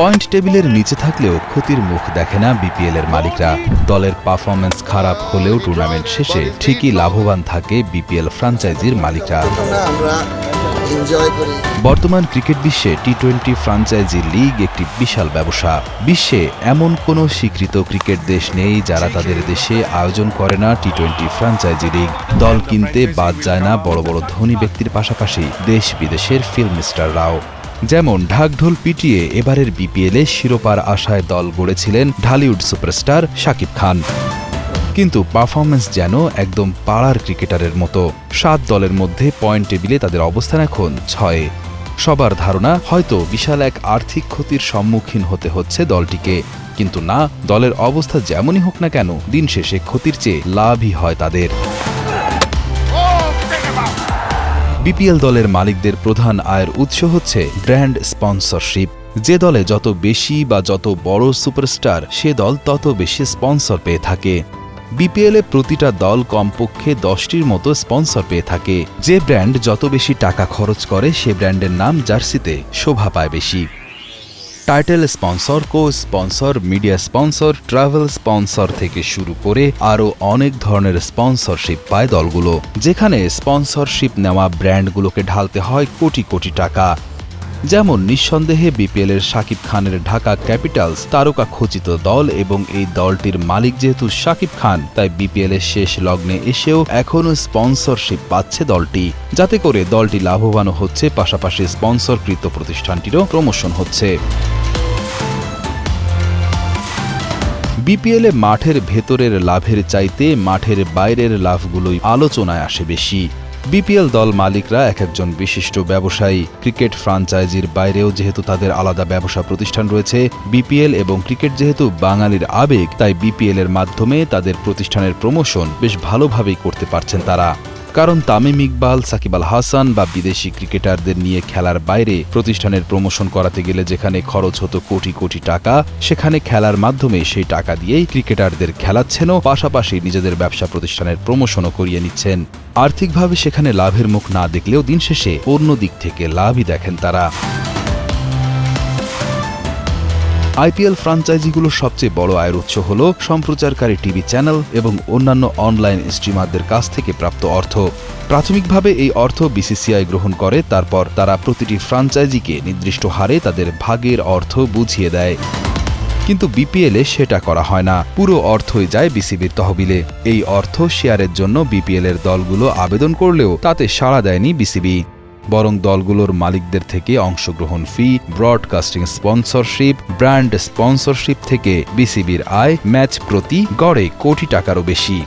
Point টেবিলের নিচে থাকলেও ক্ষতির মুখ দেখে না বিপিএল এর মালিকরা। দলের পারফরমেন্স খারাপ হলেও টুর্নামেন্ট শেষে ঠিকই লাভবান থাকে বিপিএল ফ্রাঞ্চাইজির মালিকরা। বর্তমান ক্রিকেট বিশ্বে টি টোয়েন্টি ফ্রাঞ্চাইজি লিগ একটি বিশাল ব্যবসা। বিশ্বে এমন কোনো স্বীকৃত ক্রিকেট দেশ নেই যারা তাদের দেশে আয়োজন করে না টি টোয়েন্টি ফ্রাঞ্চাইজি লিগ। দল কিনতে বাদ যায় না বড় বড় ধনী ব্যক্তির পাশাপাশি দেশ বিদেশের ফিল্ম স্টাররাও যেমন ঢাকঢোল পিটিয়ে এবারের বিপিএলে শিরোপার আশায় দল গড়েছিলেন ঢালিউড সুপারস্টার শাকিব খান। কিন্তু পারফরমেন্স যেন একদম পাড়ার ক্রিকেটারের মতো। সাত দলের মধ্যে পয়েন্ট টেবিলে তাদের অবস্থান এখন ছয়ে। সবার ধারণা, হয়তো বিশাল এক আর্থিক ক্ষতির সম্মুখীন হতে হচ্ছে দলটিকে। কিন্তু না, দলের অবস্থা যেমনই হোক না কেন, দিন শেষে ক্ষতির চেয়ে লাভই হয় তাদের। বিপিএল দলের মালিকদের প্রধান আয়ের উৎস হচ্ছে ব্র্যান্ড স্পন্সরশিপ। যে দলে যত বেশি বা যত বড় সুপারস্টার, সে দল তত বেশি স্পন্সর পেয়ে থাকে। বিপিএলে প্রতিটা দল কমপক্ষে দশটির মতো স্পন্সর পেয়ে থাকে। যে ব্র্যান্ড যত বেশি টাকা খরচ করে, সে ব্র্যান্ডের নাম জার্সিতে শোভা পায় বেশি। Title sponsor co sponsor media sponsor, travel sponsor থেকে শুরু করে আরও অনেক ধরনের স্পন্সরশিপ পায় দলগুলো, যেখানে স্পন্সরশিপ নেওয়া ব্র্যান্ডগুলোকে ঢালতে হয় কোটি কোটি টাকা। যেমন নিঃসন্দেহে বিপিএল এর শাকিব খানের ঢাকা ক্যাপিটালস তারকা খচিত দল এবং এই দলটির মালিক যেহেতু শাকিব খান, তাই বিপিএল এর শেষ লগ্নে এসেও এখনও স্পন্সরশিপ পাচ্ছে দলটি। যাতে করে দলটি লাভবানও হচ্ছে, পাশাপাশি স্পন্সরকৃত প্রতিষ্ঠানটিরও প্রমোশন হচ্ছে। বিপিএলে মাঠের ভেতরের লাভের চাইতে মাঠের বাইরের লাভগুলোই আলোচনায় আসে বেশি। বিপিএল দল মালিকরা এক একজন বিশিষ্ট ব্যবসায়ী। ক্রিকেট ফ্রাঞ্চাইজির বাইরেও যেহেতু তাদের আলাদা ব্যবসা প্রতিষ্ঠান রয়েছে, বিপিএল এবং ক্রিকেট যেহেতু বাঙালির আবেগ, তাই বিপিএল এর মাধ্যমে তাদের প্রতিষ্ঠানের প্রমোশন বেশ ভালোভাবেই করতে পারছেন তারা। কারণ তামিম ইকবাল, সাকিব আল হাসান বা বিদেশি ক্রিকেটারদের নিয়ে খেলার বাইরে প্রতিষ্ঠানের প্রমোশন করাতে গেলে যেখানে খরচ হতো কোটি কোটি টাকা, সেখানে খেলার মাধ্যমে সেই টাকা দিয়েই ক্রিকেটারদের খেলাচ্ছেনও পাশাপাশি নিজেদের ব্যবসা প্রতিষ্ঠানের প্রমোশনও করিয়ে নিচ্ছেন। আর্থিকভাবে সেখানে লাভের মুখ না দেখলেও দিন শেষে অন্য দিক থেকে লাভই দেখেন তারা। আইপিএল ফ্রাঞ্চাইজিগুলোর সবচেয়ে বড় আয়ের উৎস হল সম্প্রচারকারী টিভি চ্যানেল এবং অন্যান্য অনলাইন স্ট্রিমারদের কাছ থেকে প্রাপ্ত অর্থ। প্রাথমিকভাবে এই অর্থ বিসিসিআই গ্রহণ করে, তারপর তারা প্রতিটি ফ্রাঞ্চাইজিকে নির্দিষ্ট হারে তাদের ভাগের অর্থ বুঝিয়ে দেয়। কিন্তু বিপিএলে সেটা করা হয় না। পুরো অর্থই যায় বিসিবির তহবিলে। এই অর্থ শেয়ারের জন্য বিপিএল এর দলগুলো আবেদন করলেও তাতে সাড়া দেয়নি বিসিবি। বরং দলগুলোর মালিকদের থেকে অংশগ্রহণ ফি, ব্রডকাস্টিং স্পন্সরশিপ ব্র্যান্ড স্পন্সরশিপ থেকে বিসিবির আয় ম্যাচ প্রতি গড়ে কোটি টাকারও বেশি।